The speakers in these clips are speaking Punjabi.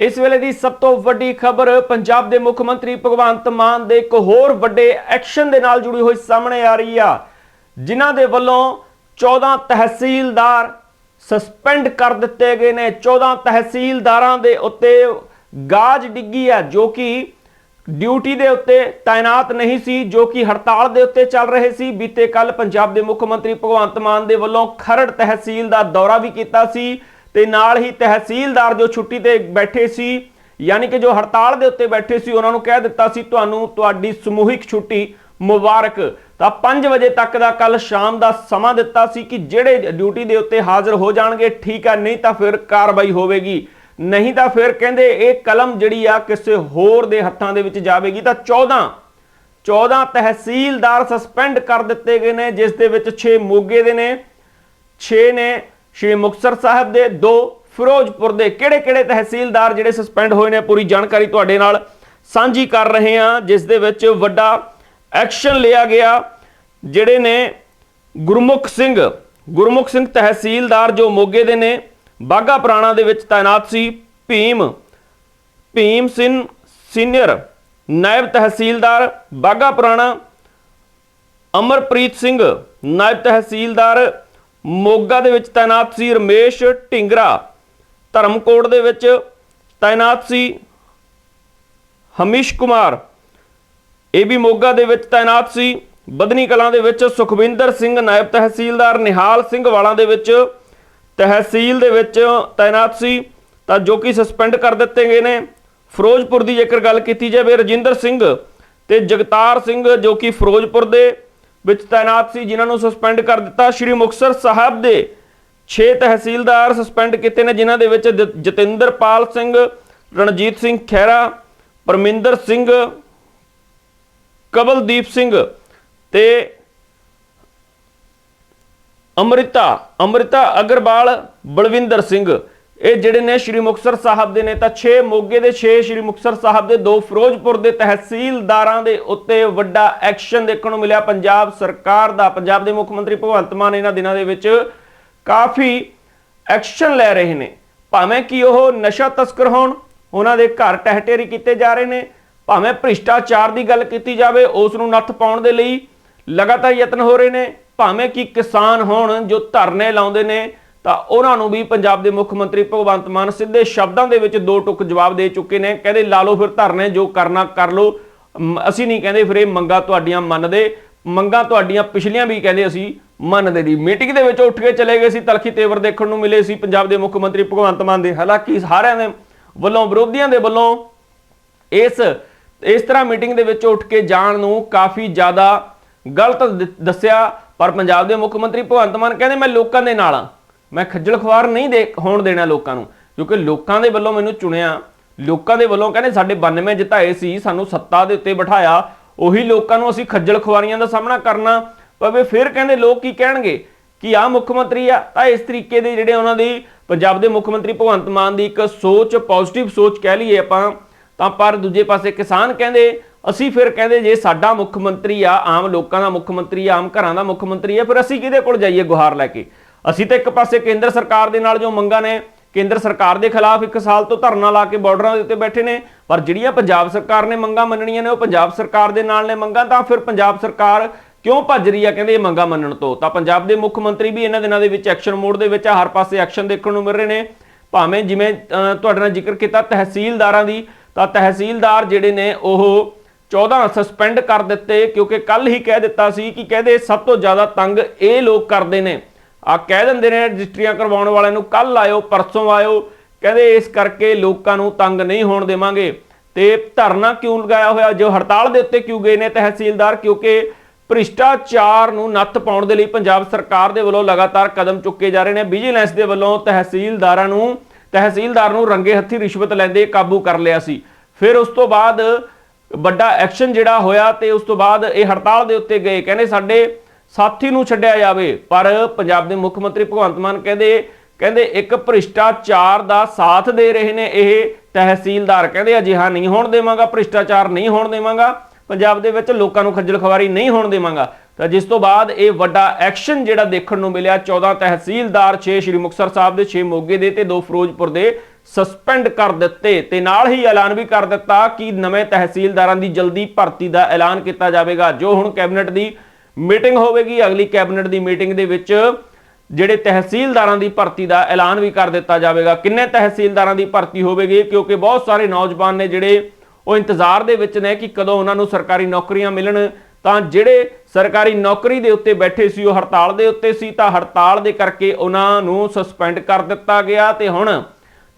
ਇਸ ਵੇਲੇ ਦੀ ਸਭ ਤੋਂ ਵੱਡੀ ਖਬਰ, ਪੰਜਾਬ ਦੇ ਮੁੱਖ ਮੰਤਰੀ ਭਗਵੰਤ ਮਾਨ ਦੇ ਇੱਕ ਹੋਰ ਵੱਡੇ ਐਕਸ਼ਨ ਦੇ ਨਾਲ ਜੁੜੀ ਹੋਈ ਸਾਹਮਣੇ ਆ ਰਹੀ ਆ। ਜਿਨ੍ਹਾਂ ਦੇ ਵੱਲੋਂ 14 ਤਹਿਸੀਲਦਾਰ ਸਸਪੈਂਡ ਕਰ ਦਿੱਤੇ ਗਏ ਨੇ। 14 ਤਹਿਸੀਲਦਾਰਾਂ ਦੇ ਉੱਤੇ ਗਾਜ ਡਿੱਗੀ ਹੈ, ਜੋ ਕਿ ਡਿਊਟੀ ਦੇ ਉੱਤੇ ਤਾਇਨਾਤ ਨਹੀਂ ਸੀ, ਜੋ ਕਿ ਹੜਤਾਲ ਦੇ ਉੱਤੇ ਚੱਲ ਰਹੇ ਸੀ। ਬੀਤੇ ਕੱਲ ਪੰਜਾਬ ਦੇ ਮੁੱਖ ਮੰਤਰੀ ਭਗਵੰਤ ਮਾਨ ਦੇ ਵੱਲੋਂ ਖਰੜ ਤਹਿਸੀਲ ਦਾ ਦੌਰਾ ਵੀ ਕੀਤਾ ਸੀ। ਤੇ ਨਾਲ ਹੀ ਤਹਿਸੀਲਦਾਰ ਜੋ ਛੁੱਟੀ ਤੇ ਬੈਠੇ ਸੀ, ਯਾਨੀ ਕਿ ਜੋ ਹੜਤਾਲ ਦੇ ਉੱਤੇ ਬੈਠੇ ਸੀ, ਉਹਨਾਂ ਨੂੰ ਕਹਿ ਦਿੱਤਾ ਸੀ, ਤੁਹਾਨੂੰ ਤੁਹਾਡੀ ਸਮੂਹਿਕ ਛੁੱਟੀ ਮੁਬਾਰਕ। ਤਾਂ 5 ਵਜੇ ਤੱਕ ਦਾ ਕੱਲ ਸ਼ਾਮ ਦਾ ਸਮਾਂ ਦਿੱਤਾ ਸੀ ਕਿ ਜਿਹੜੇ ਡਿਊਟੀ ਦੇ ਉੱਤੇ ਹਾਜ਼ਰ ਹੋ ਜਾਣਗੇ, ਠੀਕ ਆ, ਨਹੀਂ ਤਾਂ ਫਿਰ ਕਾਰਵਾਈ ਹੋਵੇਗੀ। ਨਹੀਂ ਤਾਂ ਫਿਰ ਕਹਿੰਦੇ ਇਹ ਕਲਮ ਜਿਹੜੀ ਆ ਕਿਸੇ ਹੋਰ ਦੇ ਹੱਥਾਂ ਦੇ ਵਿੱਚ ਜਾਵੇਗੀ। ਤਾਂ 14 14 ਤਹਿਸੀਲਦਾਰ ਸਸਪੈਂਡ ਕਰ ਦਿੱਤੇ ਗਏ ਨੇ, ਜਿਸ ਦੇ ਵਿੱਚ 6 ਮੋਗੇ ਦੇ ਨੇ 6 ਨੇ ਸ਼੍ਰੀ ਮੁਕਤਸਰ ਸਾਹਿਬ ਦੇ ਦੋ ਫਿਰੋਜ਼ਪੁਰ ਦੇ ਕਿਹੜੇ-ਕਿਹੜੇ ਤਹਿਸੀਲਦਾਰ ਜਿਹੜੇ ਸਸਪੈਂਡ ਹੋਏ ਨੇ? ਪੂਰੀ ਜਾਣਕਾਰੀ ਤੁਹਾਡੇ ਨਾਲ ਸਾਂਝੀ ਕਰ ਰਹੇ ਹਾਂ, ਜਿਸ ਦੇ ਵਿੱਚ ਵੱਡਾ ਐਕਸ਼ਨ ਲਿਆ ਗਿਆ, ਜਿਹੜੇ ਨੇ ਗੁਰਮੁਖ ਸਿੰਘ ਗੁਰਮੁਖ ਸਿੰਘ ਤਹਿਸੀਲਦਾਰ ਜੋ ਮੋਗੇ ਦੇ ਨੇ ਬਾਗਾ ਪੁਰਾਣਾ ਦੇ ਵਿੱਚ ਤਾਇਨਾਤ ਸੀ, ਭੀਮ ਭੀਮ ਸਿੰਘ ਸੀਨੀਅਰ ਨਾਇਬ ਤਹਿਸੀਲਦਾਰ ਬਾਗਾ ਪੁਰਾਣਾ, ਅਮਰਪ੍ਰੀਤ ਸਿੰਘ, ਨਾਇਬ ਤਹਿਸੀਲਦਾਰ ਮੋਗਾ ਦੇ ਵਿੱਚ ਤਾਇਨਾਤ ਸੀ ਰਮੇਸ਼ ਢਿੰਗਰਾ। ਧਰਮਕੋਟ ਦੇ ਵਿੱਚ ਤਾਇਨਾਤ ਸੀ ਹਮੀਸ਼ ਕੁਮਾਰ। ਇਹ ਵੀ ਮੋਗਾ ਦੇ ਵਿੱਚ ਤਾਇਨਾਤ ਸੀ। ਬਦਨੀ ਕਲਾਂ ਦੇ ਵਿੱਚ ਸੁਖਵਿੰਦਰ ਸਿੰਘ ਨਾਇਬ ਤਹਿਸੀਲਦਾਰ, ਨਿਹਾਲ ਸਿੰਘ ਵਾਲਾਂ ਦੇ ਵਿੱਚ ਤਹਿਸੀਲ ਦੇ ਵਿੱਚ ਤਾਇਨਾਤ ਸੀ। ਤਾਂ ਜੋ ਕਿ ਸਸਪੈਂਡ ਕਰ ਦਿੱਤੇ ਗਏ ਨੇ। ਫਿਰੋਜ਼ਪੁਰ ਦੀ ਜੇਕਰ ਗੱਲ ਕੀਤੀ ਜਾਵੇ, ਰਜਿੰਦਰ ਸਿੰਘ ਤੇ ਜਗਤਾਰ ਸਿੰਘ ਜੋ ਕਿ ਫਿਰੋਜ਼ਪੁਰ ਦੇ ਵਿੱਚ ਤਾਇਨਾਤ ਸੀ, ਜਿਨ੍ਹਾਂ ਨੂੰ ਸਸਪੈਂਡ ਕਰ ਦਿੱਤਾ ਸ਼੍ਰੀ ਮੁਕਤਸਰ ਸਾਹਿਬ ਦੇ। 6 ਤਹਿਸੀਲਦਾਰ ਸਸਪੈਂਡ ਕੀਤੇ ਨੇ, ਜਿਨ੍ਹਾਂ ਦੇ ਵਿੱਚ ਜ- ਜਤਿੰਦਰਪਾਲ ਸਿੰਘ, ਰਣਜੀਤ ਸਿੰਘ ਖਹਿਰਾ, ਪਰਮਿੰਦਰ ਸਿੰਘ ਕਬਲਦੀਪ ਸਿੰਘ ਤੇ ਅੰਮ੍ਰਿਤਾ ਅੰਮ੍ਰਿਤਾ ਅਗਰਵਾਲ ਬਲਵਿੰਦਰ ਸਿੰਘ। ਇਹ ਜਿਹੜੇ ਨੇ ਸ਼੍ਰੀ ਮੁਕਤਸਰ ਸਾਹਿਬ ਦੇ ਨੇ, ਤਾਂ 6 ਮੋਗੇ ਦੇ 6 ਸ਼੍ਰੀ ਮੁਕਤਸਰ ਸਾਹਿਬ ਦੇ ਦੋ ਫਿਰੋਜ਼ਪੁਰ ਦੇ ਤਹਿਸੀਲਦਾਰਾਂ ਦੇ ਉੱਤੇ ਵੱਡਾ ਐਕਸ਼ਨ ਦੇਖਣ ਨੂੰ ਮਿਲਿਆ। ਪੰਜਾਬ ਸਰਕਾਰ ਦਾ, ਪੰਜਾਬ ਦੇ ਮੁੱਖ ਮੰਤਰੀ ਭਗਵੰਤ ਮਾਨ ਇਹਨਾਂ ਦਿਨਾਂ ਦੇ ਵਿੱਚ ਕਾਫੀ ਐਕਸ਼ਨ ਲੈ ਰਹੇ ਨੇ। ਭਾਵੇਂ ਕਿ ਉਹ ਨਸ਼ਾ ਤਸਕਰ ਹੋਣ, ਉਹਨਾਂ ਦੇ ਘਰ ਟਹਿਟੇਰੀ ਕੀਤੇ ਜਾ ਰਹੇ ਨੇ, ਭਾਵੇਂ ਭ੍ਰਿਸ਼ਟਾਚਾਰ ਦੀ ਗੱਲ ਕੀਤੀ ਜਾਵੇ, ਉਸ ਨੂੰ ਨੱਥ ਪਾਉਣ ਦੇ ਲਈ ਲਗਾਤਾਰ ਯਤਨ ਹੋ ਰਹੇ ਨੇ, ਭਾਵੇਂ ਕਿ ਕਿਸਾਨ ਹੋਣ ਜੋ ਧਰਨੇ ਲਾਉਂਦੇ ਨੇ ਤਾਂ ਉਹਨਾਂ ਨੂੰ ਵੀ ਪੰਜਾਬ ਦੇ ਮੁੱਖ ਮੰਤਰੀ ਭਗਵੰਤ ਮਾਨ ਸਿੱਧੇ ਸ਼ਬਦਾਂ ਦੇ ਵਿੱਚ ਦੋ ਟੁਕ ਜਵਾਬ ਦੇ ਚੁੱਕੇ ਨੇ। ਕਹਿੰਦੇ, ਲਾ ਲਓ ਫਿਰ ਧਰਨੇ, ਜੋ ਕਰਨਾ ਕਰ ਲਓ। ਅਸੀਂ ਨਹੀਂ ਕਹਿੰਦੇ ਫਿਰ ਇਹ ਮੰਗਾ ਤੁਹਾਡੀਆਂ ਮੰਨਦੇ। ਮੰਗਾ ਤੁਹਾਡੀਆਂ ਪਿਛਲੀਆਂ ਵੀ ਕਹਿੰਦੇ ਅਸੀਂ ਮੰਨਦੇ ਦੀ ਮੀਟਿੰਗ ਦੇ ਵਿੱਚ ਉੱਠ ਕੇ ਚਲੇ ਗਏ ਸੀ, ਤਲਖੀ ਤੇਵਰ ਦੇਖਣ ਨੂੰ ਮਿਲੇ ਸੀ ਪੰਜਾਬ ਦੇ ਮੁੱਖ ਮੰਤਰੀ ਭਗਵੰਤ ਮਾਨ ਦੇ। ਹਾਲਾਂਕਿ ਸਾਰਿਆਂ ਦੇ ਵੱਲੋਂ, ਵਿਰੋਧੀਆਂ ਦੇ ਵੱਲੋਂ ਇਸ ਇਸ ਤਰ੍ਹਾਂ ਮੀਟਿੰਗ ਦੇ ਵਿੱਚ ਉੱਠ ਕੇ ਜਾਣ ਨੂੰ ਕਾਫੀ ਜ਼ਿਆਦਾ ਗਲਤ ਦੱਸਿਆ। ਪਰ ਪੰਜਾਬ ਦੇ ਮੁੱਖ ਮੰਤਰੀ ਭਗਵੰਤ ਮਾਨ ਕਹਿੰਦੇ, ਮੈਂ ਲੋਕਾਂ ਦੇ ਨਾਲ ਆ। ਮੈਂ ਖੱਜਲ ਖਵਾਰ ਨਹੀਂ ਦੇ ਹੋਣ ਦੇਣਾ ਲੋਕਾਂ ਨੂੰ, ਕਿਉਂਕਿ ਲੋਕਾਂ ਦੇ ਵੱਲੋਂ ਮੈਨੂੰ ਚੁਣਿਆ, ਲੋਕਾਂ ਦੇ ਵੱਲੋਂ ਕਹਿੰਦੇ ਸਾਡੇ 92 ਜਿਤਾਏ ਸੀ, ਸਾਨੂੰ ਸੱਤਾ ਦੇ ਉੱਤੇ ਬਿਠਾਇਆ, ਉਹੀ ਲੋਕਾਂ ਨੂੰ ਅਸੀਂ ਖੱਜਲ ਖਵਾਰੀਆਂ ਦਾ ਸਾਹਮਣਾ ਕਰਨਾ ਪਵੇ, ਫਿਰ ਕਹਿੰਦੇ ਲੋਕ ਕੀ ਕਹਿਣਗੇ? ਕਿ ਆ ਮੁੱਖ ਮੰਤਰੀ ਆ, ਤਾਂ ਇਸ ਤਰੀਕੇ ਦੇ ਜਿਹੜੇ ਉਹਨਾਂ ਦੀ ਪੰਜਾਬ ਦੇ ਮੁੱਖ ਮੰਤਰੀ ਭਗਵੰਤ ਮਾਨ ਦੀ ਇੱਕ ਸੋਚ ਪੋਜ਼ਿਟਿਵ ਸੋਚ ਕਹਿ ਲਈਏ ਆਪਾਂ, ਤਾਂ ਪਰ ਦੂਜੇ ਪਾਸੇ ਕਿਸਾਨ ਕਹਿੰਦੇ, ਅਸੀਂ ਫਿਰ ਕਹਿੰਦੇ ਜੇ ਸਾਡਾ ਮੁੱਖ ਮੰਤਰੀ ਆ, ਆਮ ਲੋਕਾਂ ਦਾ ਮੁੱਖ ਮੰਤਰੀ ਆ, ਆਮ ਘਰਾਂ ਦਾ ਮੁੱਖ ਮੰਤਰੀ ਆ, ਫਿਰ ਅਸੀਂ ਕਿਹਦੇ ਕੋਲ ਜਾਈਏ ਗੁਹਾਰ ਲੈ ਕੇ? ਅਸੀਂ ਤਾਂ ਇੱਕ ਪਾਸੇ ਕੇਂਦਰ ਸਰਕਾਰ ਦੇ ਨਾਲ ਜੋ ਮੰਗਾਂ ਨੇ, ਕੇਂਦਰ ਸਰਕਾਰ ਦੇ ਖਿਲਾਫ ਇੱਕ ਸਾਲ ਤੋਂ ਧਰਨਾ ਲਾ ਕੇ ਬਾਰਡਰਾਂ ਦੇ ਉੱਤੇ ਬੈਠੇ ਨੇ, ਪਰ ਜਿਹੜੀਆਂ ਪੰਜਾਬ ਸਰਕਾਰ ਨੇ ਮੰਗਾਂ ਮੰਨਣੀਆਂ ਨੇ, ਉਹ ਪੰਜਾਬ ਸਰਕਾਰ ਦੇ ਨਾਲ ਨੇ ਮੰਗਾਂ, ਤਾਂ ਫਿਰ ਪੰਜਾਬ ਸਰਕਾਰ ਕਿਉਂ ਭੱਜ ਰਹੀ ਆ ਕਹਿੰਦੇ ਇਹ ਮੰਗਾਂ ਮੰਨਣ ਤੋਂ? ਤਾਂ ਪੰਜਾਬ ਦੇ ਮੁੱਖ ਮੰਤਰੀ ਵੀ ਇਹਨਾਂ ਦਿਨਾਂ ਦੇ ਵਿੱਚ ਐਕਸ਼ਨ ਮੋਡ ਦੇ ਵਿੱਚ ਆ, ਹਰ ਪਾਸੇ ਐਕਸ਼ਨ ਦੇਖਣ ਨੂੰ ਮਿਲ ਰਹੇ ਨੇ। ਭਾਵੇਂ ਜਿਵੇਂ ਤੁਹਾਡੇ ਨਾਲ ਜ਼ਿਕਰ ਕੀਤਾ ਤਹਿਸੀਲਦਾਰਾਂ ਦੀ, ਤਾਂ ਤਹਿਸੀਲਦਾਰ ਜਿਹੜੇ ਨੇ, ਉਹ 14 ਸਸਪੈਂਡ ਕਰ ਦਿੱਤੇ, ਕਿਉਂਕਿ ਕੱਲ ਹੀ ਕਹਿ ਦਿੱਤਾ ਸੀ ਕਿ ਕਹਿੰਦੇ ਸਭ ਤੋਂ ਜ਼ਿਆਦਾ ਤੰਗ ਇਹ ਲੋਕ ਕਰਦੇ ਨੇ। ਆ ਕਹਿ ਦਿੰਦੇ ਨੇ ਰਜਿਸਟਰੀਆਂ ਕਰਵਾਉਣ ਵਾਲਿਆਂ ਨੂੰ ਕੱਲ ਆਇਓ, ਪਰਸੋਂ ਆਇਓ। ਕਹਿੰਦੇ ਇਸ ਕਰਕੇ ਲੋਕਾਂ ਨੂੰ ਤੰਗ ਨਹੀਂ ਹੋਣ ਦੇਵਾਂਗੇ। ਤੇ ਧਰਨਾ ਕਿਉਂ ਲਗਾਇਆ ਹੋਇਆ? ਜੋ ਹੜਤਾਲ ਦੇ ਉੱਤੇ ਕਿਉਂ ਗਏ ਨੇ ਤਹਿਸੀਲਦਾਰ? ਕਿਉਂਕਿ ਭ੍ਰਿਸ਼ਟਾਚਾਰ ਨੂੰ ਨੱਥ ਪਾਉਣ ਦੇ ਲਈ ਪੰਜਾਬ ਸਰਕਾਰ ਦੇ ਵੱਲੋਂ ਲਗਾਤਾਰ ਕਦਮ ਚੁੱਕੇ ਜਾ ਰਹੇ ਨੇ। ਵਿਜੀਲੈਂਸ ਦੇ ਵੱਲੋਂ ਤਹਿਸੀਲਦਾਰਾਂ ਨੂੰ, ਤਹਿਸੀਲਦਾਰ ਨੂੰ ਰੰਗੇ ਹੱਥੀ ਰਿਸ਼ਵਤ ਲੈਂਦੇ ਕਾਬੂ ਕਰ ਲਿਆ ਸੀ। ਫਿਰ ਉਸ ਤੋਂ ਬਾਅਦ ਵੱਡਾ ਐਕਸ਼ਨ ਜਿਹੜਾ ਹੋਇਆ ਤੇ ਉਸ ਤੋਂ ਬਾਅਦ ਇਹ ਹੜਤਾਲ ਦੇ ਉੱਤੇ ਗਏ। ਕਹਿੰਦੇ ਸਾਡੇ ਸਾਥੀ ਨੂੰ ਛੱਡਿਆ ਜਾਵੇ। ਪਰ ਪੰਜਾਬ ਦੇ ਮੁੱਖ ਮੰਤਰੀ ਭਗਵੰਤ ਮਾਨ ਕਹਿੰਦੇ ਕਹਿੰਦੇ ਇੱਕ ਭ੍ਰਿਸ਼ਟਾਚਾਰ ਦਾ ਸਾਥ ਦੇ ਰਹੇ ਨੇ ਇਹ ਤਹਿਸੀਲਦਾਰ। ਕਹਿੰਦੇ ਅਜਿਹਾ ਨਹੀਂ ਹੋਣ ਦੇਵਾਂਗਾ, ਭ੍ਰਿਸ਼ਟਾਚਾਰ ਨਹੀਂ ਹੋਣ ਦੇਵਾਂਗਾ। ਪੰਜਾਬ ਦੇ ਵਿੱਚ ਲੋਕਾਂ ਨੂੰ ਖੱਜਲ ਖਵਾਰੀ ਨਹੀਂ ਹੋਣ ਦੇਵਾਂਗਾ। ਤਾਂ ਜਿਸ ਤੋਂ ਬਾਅਦ ਇਹ ਵੱਡਾ ਐਕਸ਼ਨ ਜਿਹੜਾ ਦੇਖਣ ਨੂੰ ਮਿਲਿਆ 14 ਤਹਿਸੀਲਦਾਰ 6 ਸ਼੍ਰੀ ਮੁਕਤਸਰ ਸਾਹਿਬ ਦੇ 6 ਮੋਗੇ ਦੇ ਤੇ 2 ਫਿਰੋਜ਼ਪੁਰ ਦੇ ਸਸਪੈਂਡ ਕਰ ਦਿੱਤੇ ਤੇ ਨਾਲ ਹੀ ਐਲਾਨ ਵੀ ਕਰ ਦਿੱਤਾ ਕਿ ਨਵੇਂ ਤਹਿਸੀਲਦਾਰਾਂ ਦੀ ਜਲਦੀ ਭਰਤੀ ਦਾ ਐਲਾਨ ਕੀਤਾ ਜਾਵੇਗਾ। ਜੋ ਹੁਣ ਕੈਬਨਿਟ ਦੀ ਮੀਟਿੰਗ ਹੋਵੇਗੀ। ਅਗਲੀ ਕੈਬਨਿਟ ਦੀ ਮੀਟਿੰਗ ਦੇ ਵਿੱਚ ਜਿਹੜੇ ਤਹਿਸੀਲਦਾਰਾਂ ਦੀ ਭਰਤੀ ਦਾ ਐਲਾਨ ਵੀ ਕਰ ਦਿੱਤਾ ਜਾਵੇਗਾ। ਕਿੰਨੇ ਤਹਿਸੀਲਦਾਰਾਂ ਦੀ ਭਰਤੀ ਹੋਵੇਗੀ? ਕਿਉਂਕਿ ਬਹੁਤ ਸਾਰੇ ਨੌਜਵਾਨ ਨੇ ਜਿਹੜੇ ਉਹ ਇੰਤਜ਼ਾਰ ਦੇ ਵਿੱਚ ਨੇ ਕਿ ਕਦੋਂ ਉਹਨਾਂ ਨੂੰ ਸਰਕਾਰੀ ਨੌਕਰੀਆਂ ਮਿਲਣ। ਤਾਂ ਜਿਹੜੇ ਸਰਕਾਰੀ ਨੌਕਰੀ ਦੇ ਉੱਤੇ ਬੈਠੇ ਸੀ, ਉਹ ਹੜਤਾਲ ਦੇ ਉੱਤੇ ਸੀ, ਤਾਂ ਹੜਤਾਲ ਦੇ ਕਰਕੇ ਉਹਨਾਂ ਨੂੰ ਸਸਪੈਂਡ ਕਰ ਦਿੱਤਾ ਗਿਆ। ਤੇ ਹੁਣ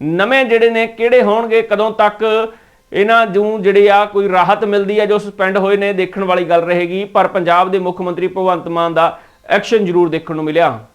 ਨਵੇਂ ਜਿਹੜੇ ਨੇ ਕਿਹੜੇ ਹੋਣਗੇ? ਕਦੋਂ ਤੱਕ ਇਹਨਾਂ ਨੂੰ ਜਿਹੜੇ ਆ ਕੋਈ ਰਾਹਤ ਮਿਲਦੀ ਹੈ ਜੋ ਸਸਪੈਂਡ ਹੋਏ ਨੇ ਦੇਖਣ ਵਾਲੀ ਗੱਲ ਰਹੇਗੀ, ਪਰ ਪੰਜਾਬ ਦੇ ਮੁੱਖ ਮੰਤਰੀ ਭਗਵੰਤ ਮਾਨ ਦਾ ਐਕਸ਼ਨ ਜ਼ਰੂਰ ਦੇਖਣ ਨੂੰ ਮਿਲਿਆ।